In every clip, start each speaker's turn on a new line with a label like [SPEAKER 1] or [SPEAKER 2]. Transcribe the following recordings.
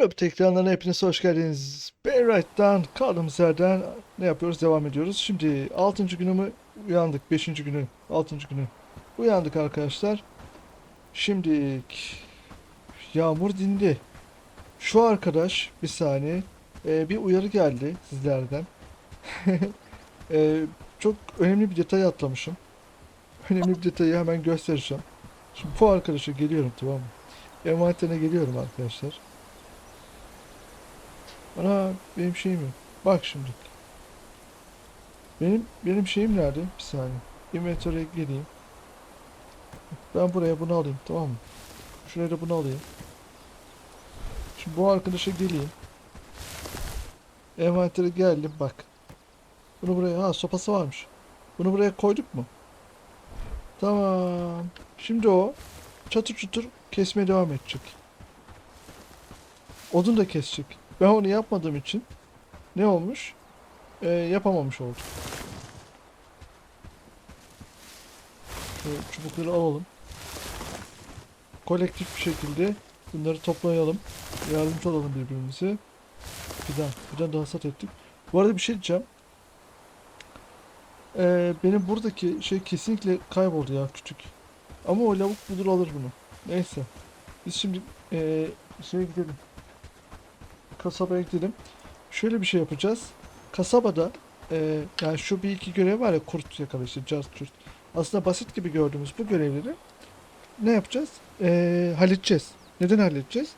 [SPEAKER 1] Blop ekranlarına hepiniz hoş geldiniz. Bayright'tan kaldığımız yerden ne yapıyoruz? Devam ediyoruz. Şimdi 6. günümü uyandık. 5. günü. 6. günü. Uyandık arkadaşlar. Şimdi yağmur dindi. Şu arkadaş bir saniye Ee, bir uyarı geldi sizlerden. Ee, çok önemli bir detayı atlamışım. Önemli bir detayı hemen göstereceğim. Şimdi bu arkadaşa geliyorum tamam mı? Envanterine geliyorum arkadaşlar. Ana benim şeyim yok. Bak şimdi. Benim benim şeyim nerede? Bir saniye. Inventory'e geleyim. Ben buraya bunu alayım tamam mı? Şuraya da bunu alayım. Şimdi bu arkadaşa geleyim. Envantere geldim bak. Bunu buraya ha sopası varmış. Bunu buraya koyduk mu? Tamam. Şimdi o çatır çutur kesmeye devam edecek. Odun da kesecek. Ben onu yapmadığım için ne olmuş? Ee, yapamamış olduk. Şöyle çubukları alalım. Kolektif bir şekilde bunları toplayalım. Yardımcı olalım birbirimize. Fidan. Fidan da hasat ettik. Bu arada bir şey diyeceğim. Ee, benim buradaki şey kesinlikle kayboldu ya küçük. Ama o lavuk bulur alır bunu. Neyse. Biz şimdi ee, şeye gidelim. Kasabaya gidelim. Şöyle bir şey yapacağız. Kasabada ee, yani şu bir iki görev var ya kurt yakala işte cart curt. Aslında basit gibi gördüğümüz bu görevleri ne yapacağız? Ee, halledeceğiz. Neden halledeceğiz?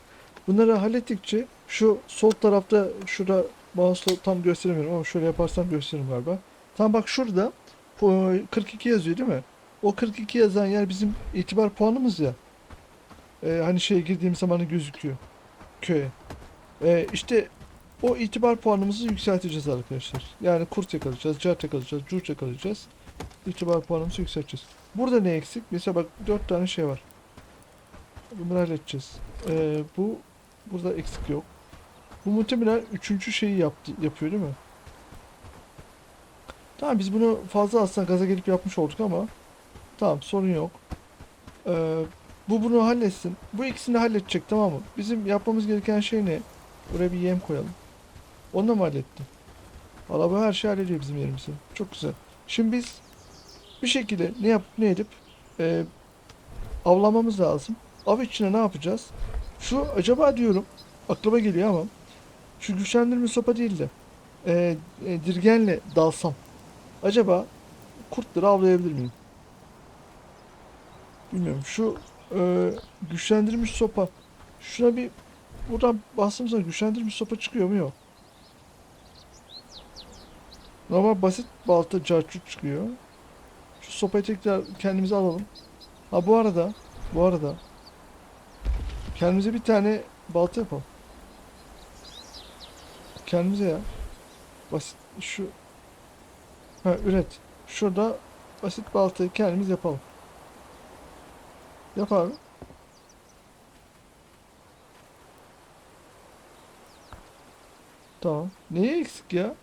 [SPEAKER 1] Bunları hallettikçe şu sol tarafta şurada mouse'la tam gösteremiyorum ama şöyle yaparsam gösteririm galiba. Tam bak şurada bu 42 yazıyor değil mi? O 42 yazan yer bizim itibar puanımız ya. Ee, hani şeye girdiğim zaman gözüküyor. Köye. Ee, işte o itibar puanımızı yükselteceğiz arkadaşlar. Yani kurt yakalayacağız, cart yakalayacağız, curç yakalayacağız. İtibar puanımızı yükselteceğiz. Burada ne eksik? Mesela bak 4 tane şey var. Bunları halledeceğiz. Ee, bu burada eksik yok. Bu muhtemelen üçüncü şeyi yaptı, yapıyor değil mi? Tamam biz bunu fazla aslında gaza gelip yapmış olduk ama tamam sorun yok. Ee, bu bunu halletsin. Bu ikisini halledecek tamam mı? Bizim yapmamız gereken şey ne? Buraya bir yem koyalım. Onu da mı halletti? Valla bu her şey hallediyor bizim yerimizi. Çok güzel. Şimdi biz bir şekilde ne yapıp ne edip e, avlamamız lazım. Av içine ne yapacağız? Şu acaba diyorum aklıma geliyor ama şu güçlendirme sopa değil de e, e, dirgenle dalsam acaba kurtları avlayabilir miyim? Bilmiyorum. Şu e, güçlendirilmiş sopa şuna bir buradan bastığım zaman güçlendirilmiş sopa çıkıyor mu? Yok. Normal basit balta carçut çıkıyor. Şu sopayı tekrar kendimize alalım. Ha bu arada bu arada kendimize bir tane balta yapalım. Kendimize ya. Basit şu ha üret. Şurada basit baltayı kendimiz yapalım. Yap abi. Tamam. Neye eksik ya?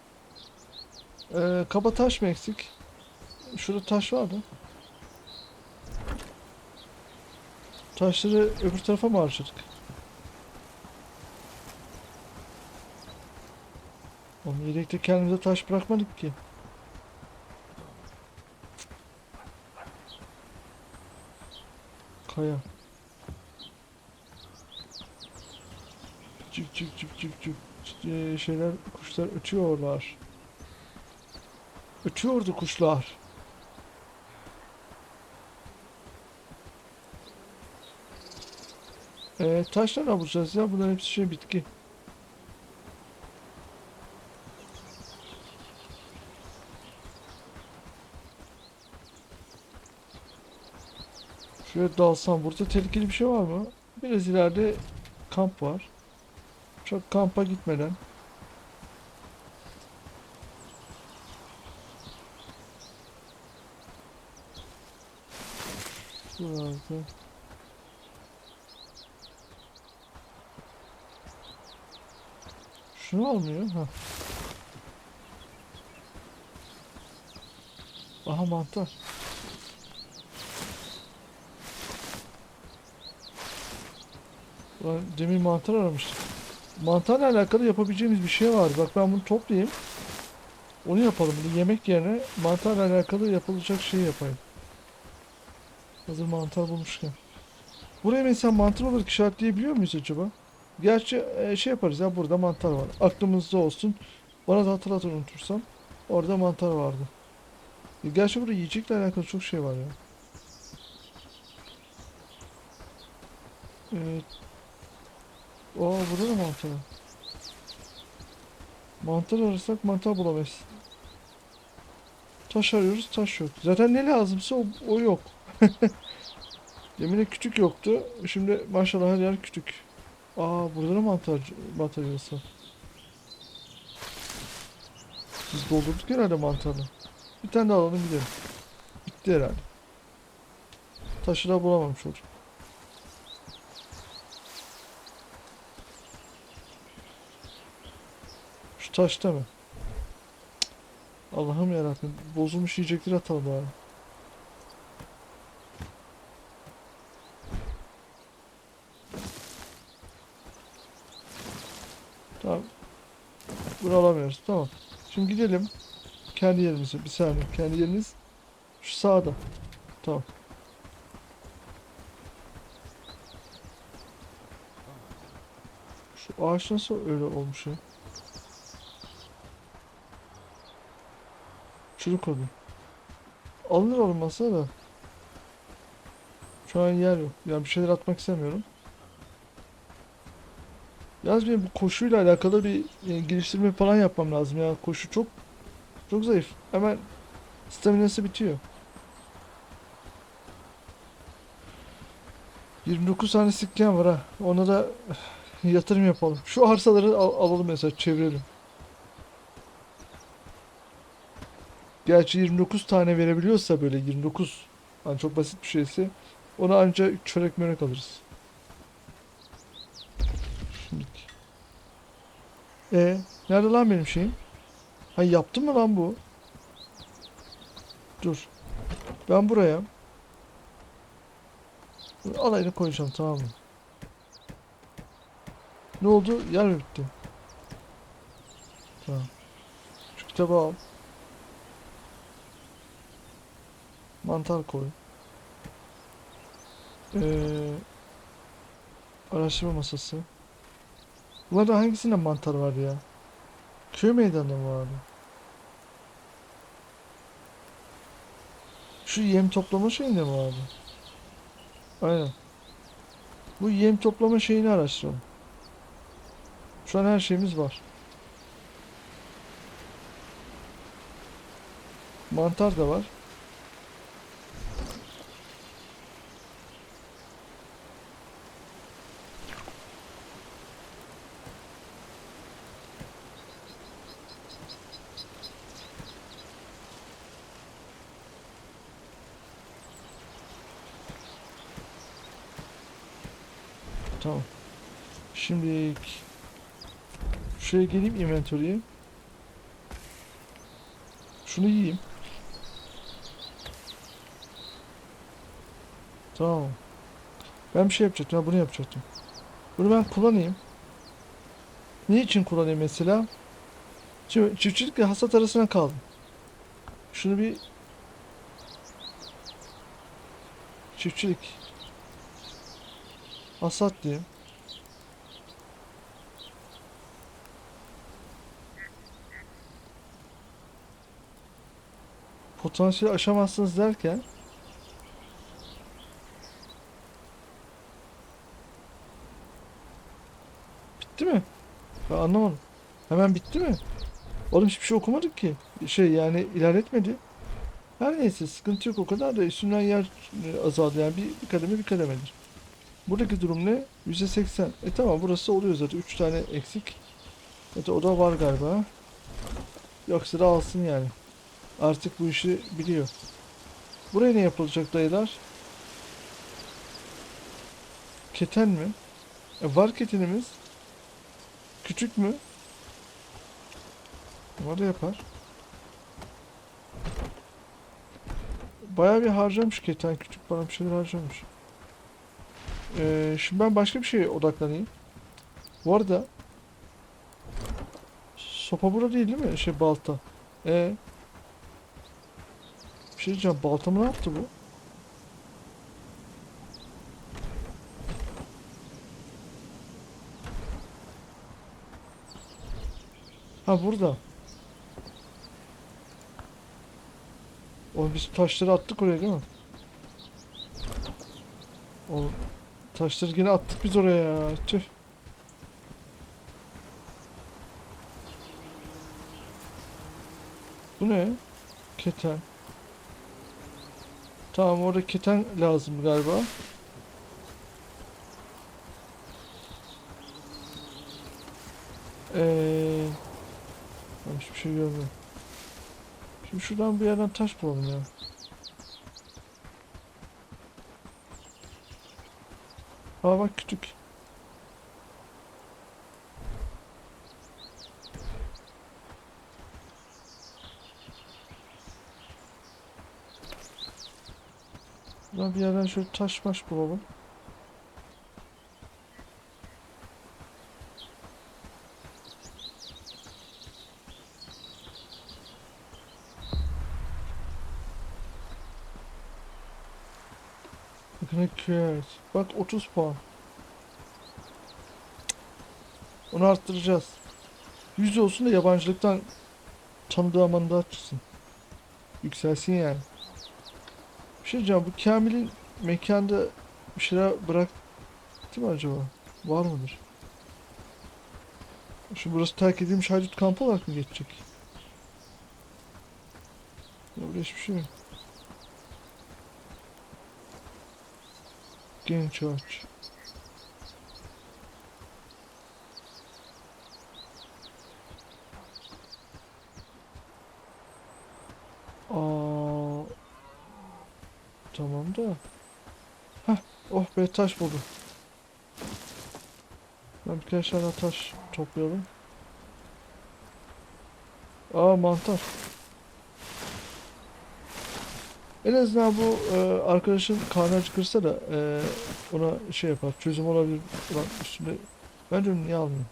[SPEAKER 1] Ee, kaba taş mı eksik? Şurada taş var mı? Taşları öbür tarafa mı harcadık? Oğlum yedekte kendimize taş bırakmadık ki. Kaya. Cık cık cık cık cık. Ee, şeyler kuşlar ötüyorlar. Ötüyordu kuşlar. Ee, taşla ne yapacağız ya? Bunların hepsi şey bitki. Şöyle dalsam burada tehlikeli bir şey var mı? Biraz ileride kamp var. Çok kampa gitmeden. Şurada. Şunu almıyor. Ha. Aha mantar. Ulan demin mantar aramıştık. Mantarla alakalı yapabileceğimiz bir şey var. Bak ben bunu toplayayım. Onu yapalım. Bunu yemek yerine mantarla alakalı yapılacak şey yapayım. Hazır mantar bulmuşken. Buraya mesela mantar olarak işaretleyebiliyor muyuz acaba? Gerçi e, şey yaparız ya burada mantar var. Aklımızda olsun. Bana da hatırlat unutursam. Orada mantar vardı. E, Gerçi burada yiyecekle alakalı çok şey var ya. Evet. Aa burada da mantar. Mantar ararsak mantar bulamayız. Taş arıyoruz, taş yok. Zaten ne lazımsa o, o yok. Demin de küçük yoktu. Şimdi maşallah her yer küçük. Aa burada da mantar mantar var. Biz doldurduk herhalde mantarla. Bir tane daha alalım gidelim. Bitti herhalde. Taşı da bulamamış olduk. Mı? Cık. Allah'ım yarabbim. Bozulmuş yiyecekleri atalım bari. Tamam. Bunu alamıyoruz. Tamam. Şimdi gidelim. Kendi yerimize. Bir saniye. Kendi yerimiz şu sağda. Tamam. Şu ağaç nasıl öyle olmuş ya? Çürük oldu. Alınır alınmasa da. Şu an yer yok. Yani bir şeyler atmak istemiyorum. Yalnız benim bu koşuyla alakalı bir e, geliştirme falan yapmam lazım ya. Koşu çok çok zayıf. Hemen staminası bitiyor. 29 tane sikken var ha. Ona da yatırım yapalım. Şu arsaları al- alalım mesela çevirelim. Gerçi 29 tane verebiliyorsa böyle 29 hani çok basit bir şeyse ona ancak çörek mörek alırız. Şimdilik. E nerede lan benim şeyim? Ha yaptım mı lan bu? Dur. Ben buraya alayını koyacağım tamam mı? Ne oldu? Yer mi bitti? Tamam. Şu kitabı al. Mantar koy. Ee, araştırma masası. Bunlarda hangisinde mantar var ya? Köy meydanında mı vardı? Şu yem toplama şeyinde mi vardı? Aynen. Bu yem toplama şeyini araştıralım. Şu an her şeyimiz var. Mantar da var. Tamam. Şimdi şuraya geleyim inventory'e. Şunu yiyeyim. Tamam. Ben bir şey yapacaktım. Ya bunu yapacaktım. Bunu ben kullanayım. Niçin kullanayım mesela? Şimdi çiftçilikle hasat arasına kaldım. Şunu bir çiftçilik hasat diyeyim. Potansiyel aşamazsınız derken bitti mi? Ben anlamadım. Hemen bitti mi? Oğlum hiçbir şey okumadık ki. Şey yani ilerletmedi. Her neyse sıkıntı yok o kadar da üstünden yer azaldı yani bir, bir kademe bir kademedir. Buradaki durum ne? %80. E tamam burası oluyor zaten. 3 tane eksik. Evet o da var galiba. Yoksa da alsın yani. Artık bu işi biliyor. Buraya ne yapılacak dayılar? Keten mi? E, var ketenimiz. Küçük mü? Var da yapar. Bayağı bir harcamış keten. Küçük bana bir şeyler harcamış. Ee, şimdi ben başka bir şeye odaklanayım. Bu arada sopa burada değil değil mi? Şey balta. E Bir şey diyeceğim. Baltamı ne yaptı bu? Ha burada. O biz taşları attık oraya değil mi? O taşları yine attık biz oraya ya. Tüh. Bu ne? Keten. Tamam orada keten lazım galiba. Eee ben hiçbir şey görmüyorum. Şimdi şuradan bir yerden taş bulalım ya. Aa bak kütük. Buradan bir yerden şöyle taş maş bulalım. Küvet. Bak 30 puan. Onu arttıracağız. 100 olsun da yabancılıktan tanıdığı amanında açsın. Yükselsin yani. Bir şey diyeceğim bu Kamil'in mekanda bir şeyler bıraktı mı acaba? Var mıdır? Şimdi burası terk edilmiş haydut kampı olarak mı geçecek? Ya burada hiçbir şey yok. Ağaç. Aa, tamam da. Heh, oh be taş buldum. Ben birkaç tane taş toplayalım. Aa mantar. En azından bu e, arkadaşın karnı acıkırsa da e, ona şey yapar. Çözüm olabilir. Ulan üstünde. Bence onu niye almıyor?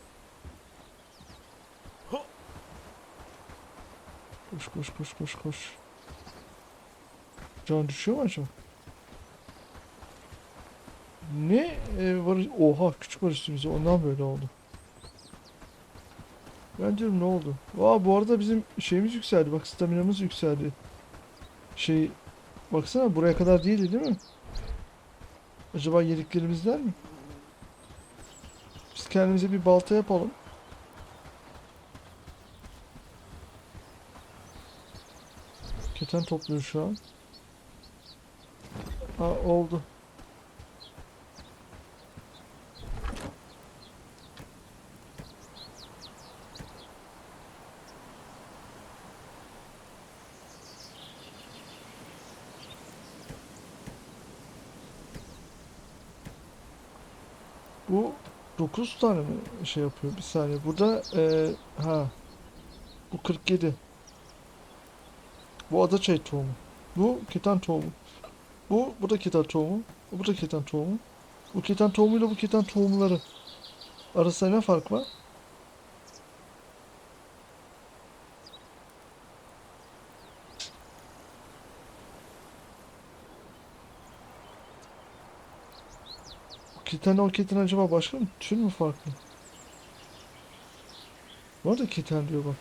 [SPEAKER 1] Koş koş koş koş koş. Can düşüyor mu acaba? Ne e, var? Oha küçük var üstümüzde. Ondan böyle oldu. Ben diyorum ne oldu? Aa bu arada bizim şeyimiz yükseldi. Bak staminamız yükseldi. Şey baksana buraya kadar değildi değil mi? Acaba yediklerimizden mi? Biz kendimize bir balta yapalım. Keten topluyor şu an. Aa oldu. Bu 9 tane mi şey yapıyor? Bir saniye. Burada eee, ha bu 47. Bu adaçayı tohumu. Bu keten tohumu. Bu bu da keten tohumu. Bu da keten tohumu. Bu keten tohumuyla bu keten tohumları arasında ne fark var? Keten acaba başka mı? Tür mü farklı? Bu arada keten diyor bak.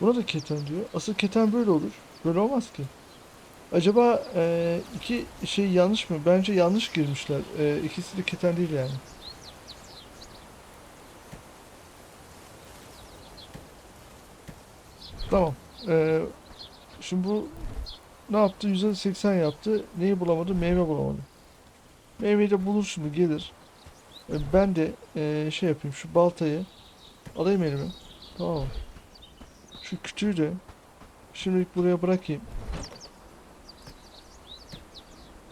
[SPEAKER 1] Buna da keten diyor. Asıl keten böyle olur. Böyle olmaz ki. Acaba e, iki şey yanlış mı? Bence yanlış girmişler. E, ikisi de keten değil yani. Tamam. E, şimdi bu ne yaptı? %80 yaptı. Neyi bulamadı? Meyve bulamadı. Meyveyi de bulur şimdi gelir. E, ben de e, şey yapayım. Şu baltayı alayım elime. Tamam? Şu kütüğü de şimdilik buraya bırakayım.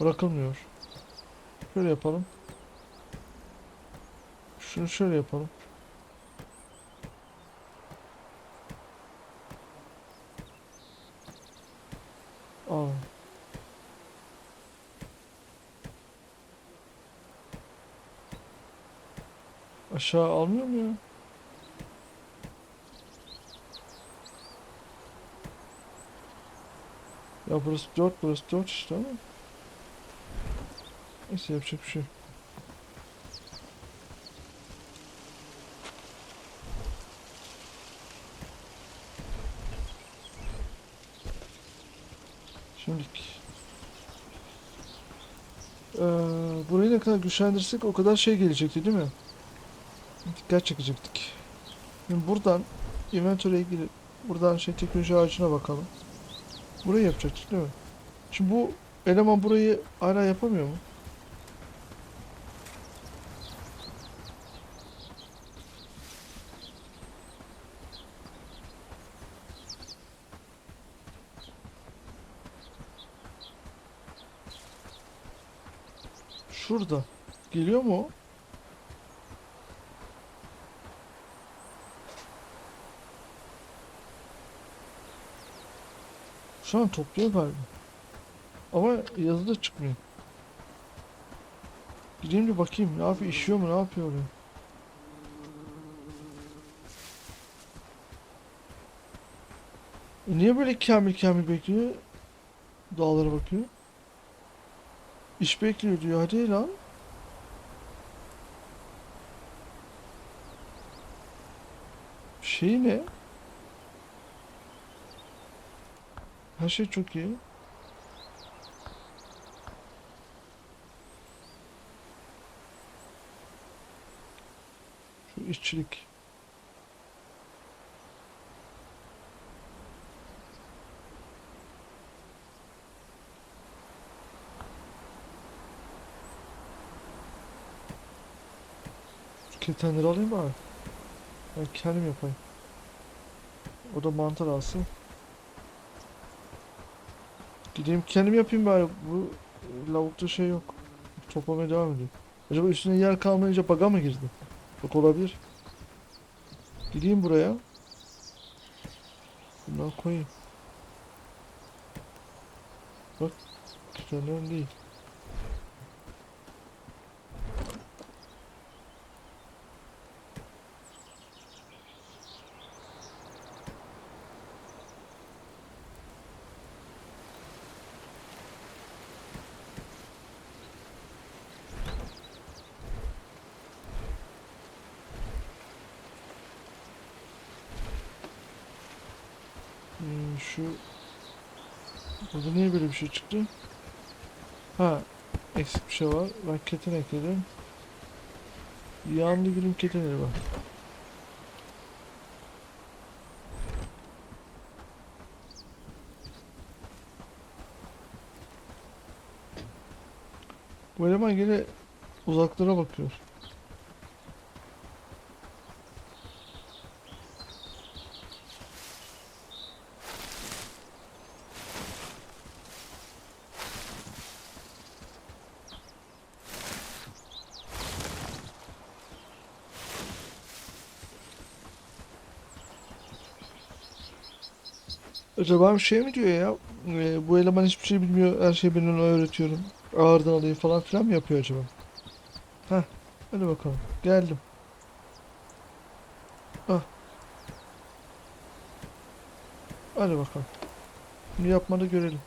[SPEAKER 1] Bırakılmıyor. Şöyle yapalım. Şunu şöyle yapalım. Aa. Aşağı almıyor mu ya? Ya burası 4 burası 4 işte ama. Neyse yapacak bir şey yok. Şimdi Ee, burayı ne kadar güçlendirsek o kadar şey gelecekti değil mi? Dikkat çekecektik. Şimdi buradan inventory'e girip buradan şey teknoloji ağacına bakalım. Burayı yapacaktık değil mi? Şimdi bu eleman burayı hala yapamıyor mu? Şurada. Geliyor mu Şu an topluyor galiba. Ama yazıda çıkmıyor. Gideyim bir bakayım. Ne yapıyor? İşiyor mu? Ne yapıyor oraya? E niye böyle kamil kamil bekliyor? Dağlara bakıyor. İş bekliyor diyor. Hadi lan. Şey ne? Her şey çok iyi. Şu işçilik. Şu ketenleri alayım bari. Ben kendim yapayım. O da mantar alsın. Gideyim kendim yapayım bari. Bu lavukta şey yok. Toplamaya devam ediyor. Acaba üstüne yer kalmayınca baga mı girdi? Bak olabilir. Gideyim buraya. Bundan koyayım. Bak. Ketenlerin değil. Hmm, şu Burada niye böyle bir şey çıktı? Ha, eksik bir şey var. Ben keten ekledim. Yandı gülüm ketenleri var. Bu eleman yine uzaklara bakıyor. Acaba şey mi diyor ya? Ee, bu eleman hiçbir şey bilmiyor. Her şeyi ben ona öğretiyorum. Ağırdan alayım falan filan mı yapıyor acaba? Heh. Hadi bakalım. Geldim. Ah. Hadi bakalım. Bunu yapmanı görelim.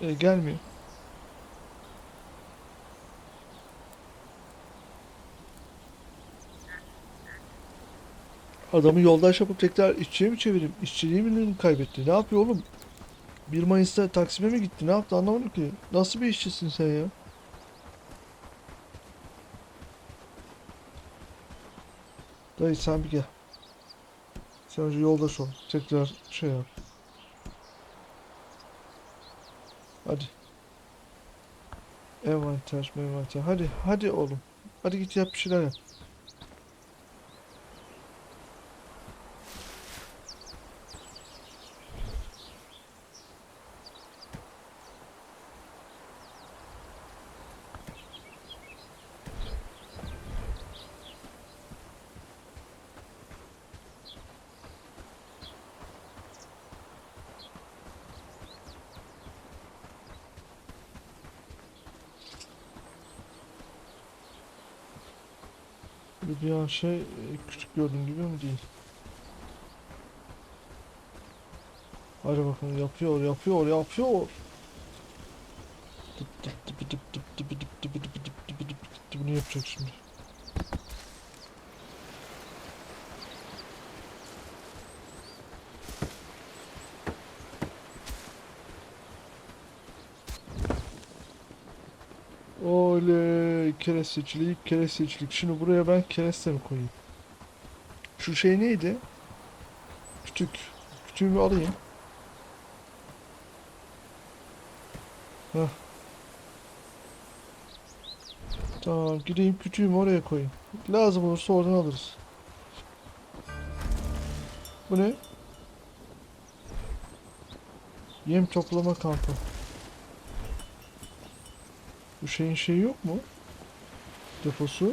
[SPEAKER 1] Ee, gelmiyor. Adamı yoldaş yapıp tekrar işçiye mi çevireyim? İşçiliği mi kaybetti? Ne yapıyor oğlum? 1 Mayıs'ta Taksim'e mi gitti? Ne yaptı anlamadım ki. Nasıl bir işçisin sen ya? Dayı sen bir gel. Sen önce yoldaş ol. Tekrar şey yap. Hadi. Envanter, envanter. Hadi, hadi oğlum. Hadi git yap bir şeyler yap. An şey e, küçük gördüğüm gibi mi değil. Hadi bakalım yapıyor yapıyor yapıyor. Tıp tıp tıp kerestecilik kerestecilik. Şimdi buraya ben kereste mi koyayım? Şu şey neydi? Kütük. Kütüğümü alayım. Heh. Tamam gideyim kütüğümü oraya koyayım. Lazım olursa oradan alırız. Bu ne? Yem toplama kampı. Bu şeyin şeyi yok mu? Deposu.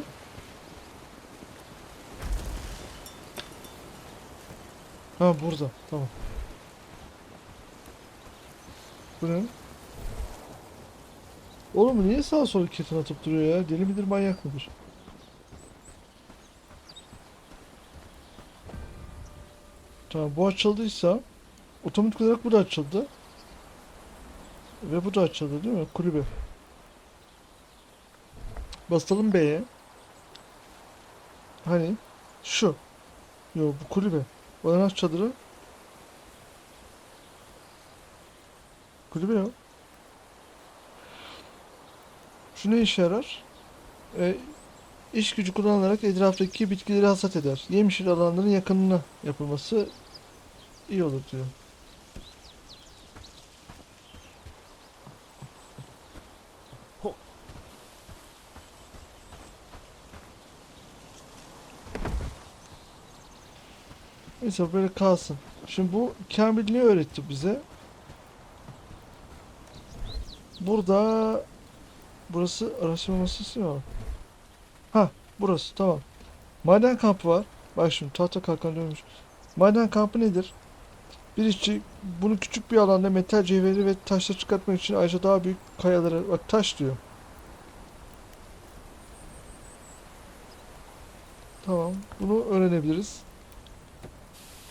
[SPEAKER 1] Ha burada. Tamam. Bu ne? Oğlum niye sağa sola ketin atıp duruyor ya? Deli midir manyak mıdır? Tamam bu açıldıysa otomatik olarak bu da açıldı. Ve bu da açıldı değil mi? Kulübe. Basalım B'ye. Hani şu. Yo bu kulübe. Barınak çadırı. Kulübe yok. Şu ne işe yarar? Ee, iş gücü kullanılarak etraftaki bitkileri hasat eder. Yemyeşil alanların yakınına yapılması iyi olur diyor. Neyse böyle kalsın. Şimdi bu Kamil ne öğretti bize? Burada burası araştırma masası mı? Ha burası tamam. Maden kampı var. Bak şimdi tahta kalkan dönmüş. Maden kampı nedir? Bir işçi bunu küçük bir alanda metal cevheri ve taşla çıkartmak için ayrıca daha büyük kayaları bak taş diyor. Tamam bunu öğrenebiliriz.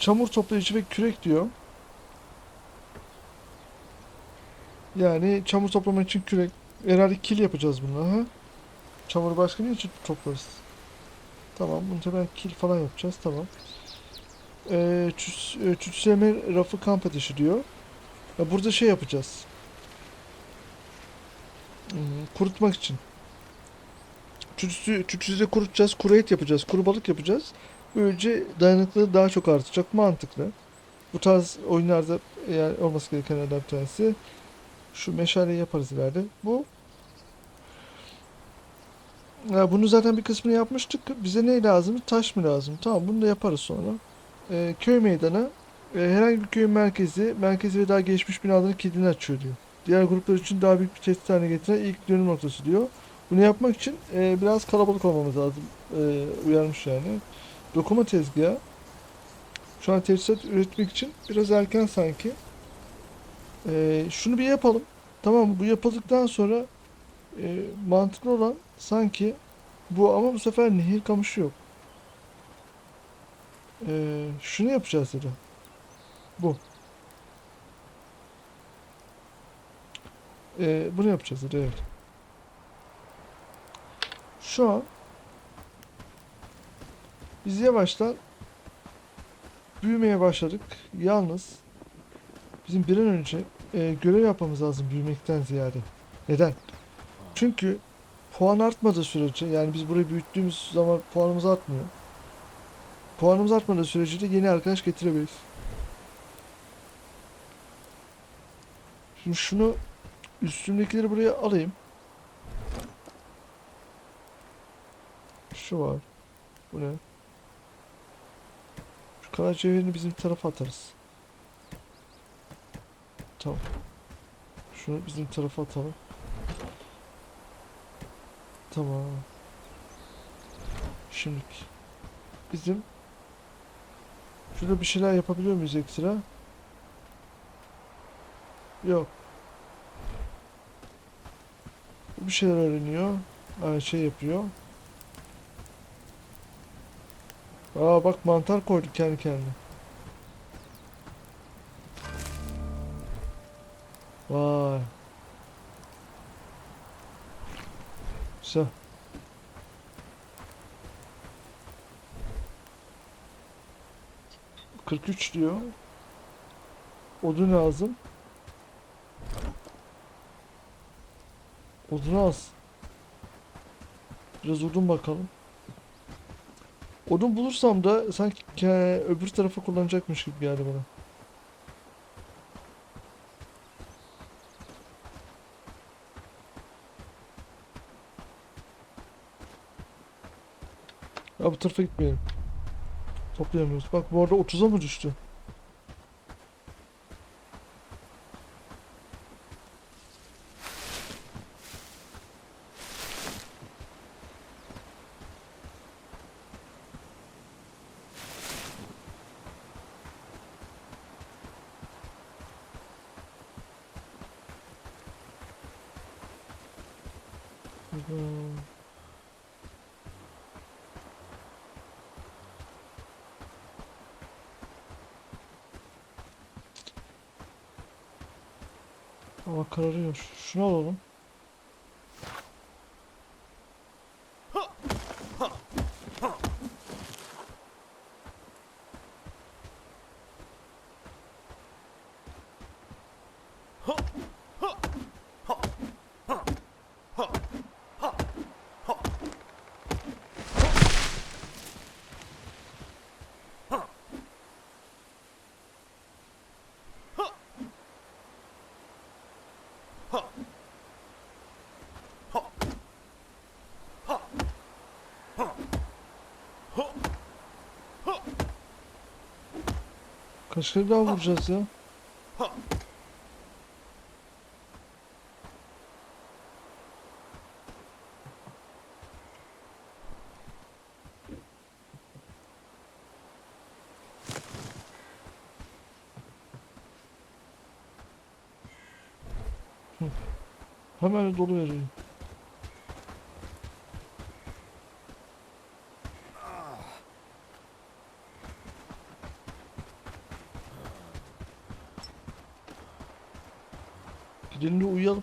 [SPEAKER 1] Çamur toplayıcı ve kürek diyor. Yani çamur toplamak için kürek. Herhalde kil yapacağız bunu. Ha? Çamuru başka ne için toplarız? Tamam bunu hemen kil falan yapacağız. Tamam. Ee, e, çütseme rafı kamp ateşi diyor. Ya burada şey yapacağız. Hmm, kurutmak için. Çütsü, çütsüzde kurutacağız. Kuru et yapacağız. Kuru balık yapacağız. Böylece dayanıklılığı daha çok artacak. Mantıklı. Bu tarz oyunlarda eğer olması gerekenlerden bir. Şu meşaleyi yaparız ileride. Bu ya bunu zaten bir kısmını yapmıştık. Bize ne lazım? Taş mı lazım? Tamam bunu da yaparız sonra. Ee, köy meydanı e, herhangi bir köyün merkezi, merkezi ve daha gelişmiş binaların kilidini açıyor diyor. Diğer gruplar için daha büyük bir tehdit haline getiren ilk dönüm noktası diyor. Bunu yapmak için e, biraz kalabalık olmamız lazım. E, uyarmış yani. Dokuma tezgahı. Şu an teçhizat üretmek için biraz erken sanki. Ee, şunu bir yapalım. Tamam? Bu yapıldıktan sonra e, mantıklı olan sanki bu ama bu sefer nehir kamışı yok. Ee, şunu yapacağız dedi. Bu. Ee, bunu yapacağız dedi evet. Şu an biz yavaştan büyümeye başladık. Yalnız bizim bir an önce e, görev yapmamız lazım büyümekten ziyade. Neden? Çünkü puan artmadığı sürece yani biz burayı büyüttüğümüz zaman puanımız artmıyor. Puanımız artmadığı sürece de yeni arkadaş getirebiliriz. Şimdi şunu üstümdekileri buraya alayım. Şu var. Bu ne? Kara cevherini bizim tarafa atarız. Tamam. Şunu bizim tarafa atalım. Tamam. Şimdi bizim şurada bir şeyler yapabiliyor muyuz ekstra? Yok. Bir şeyler öğreniyor. Şey yapıyor. Aa bak mantar koyduk kendi kendine. Vay. Güzel. Kırk üç diyor. Odun lazım. Odun az. Biraz odun bakalım. Odun bulursam da sanki öbür tarafa kullanacakmış gibi geldi bana. Ya bu tarafa gitmeyelim. Toplayamıyoruz. Bak bu arada 30'a mı düştü? Hava kararıyor. Şunu alalım. Kaç kere daha vuracağız ya? Hı. Hemen dolu veriyor. Gidelim de uyuyalım.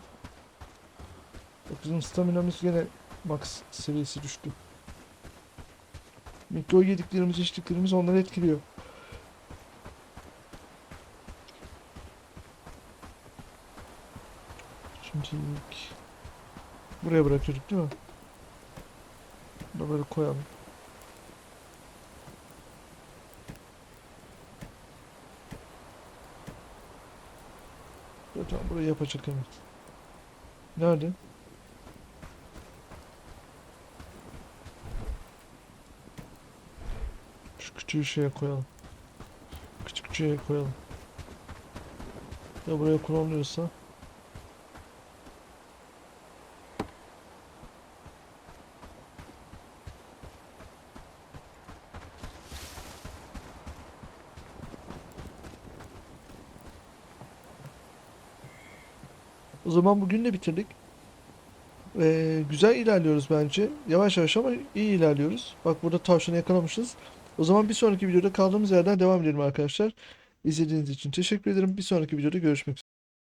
[SPEAKER 1] Bizim staminamız gene max seviyesi düştü. Mikro yediklerimiz, içtiklerimiz onları etkiliyor. Şimdi buraya bırakıyorduk değil mi? Bunu koyalım. Zaten burayı yapacak hemen. Nerede? Şu küçüğü şeye koyalım. Küçük küçüğe koyalım. Ya buraya kullanılıyorsa. O zaman bugün de bitirdik. Ee, güzel ilerliyoruz bence. Yavaş yavaş ama iyi ilerliyoruz. Bak burada tavşanı yakalamışız. O zaman bir sonraki videoda kaldığımız yerden devam edelim arkadaşlar. İzlediğiniz için teşekkür ederim. Bir sonraki videoda görüşmek üzere.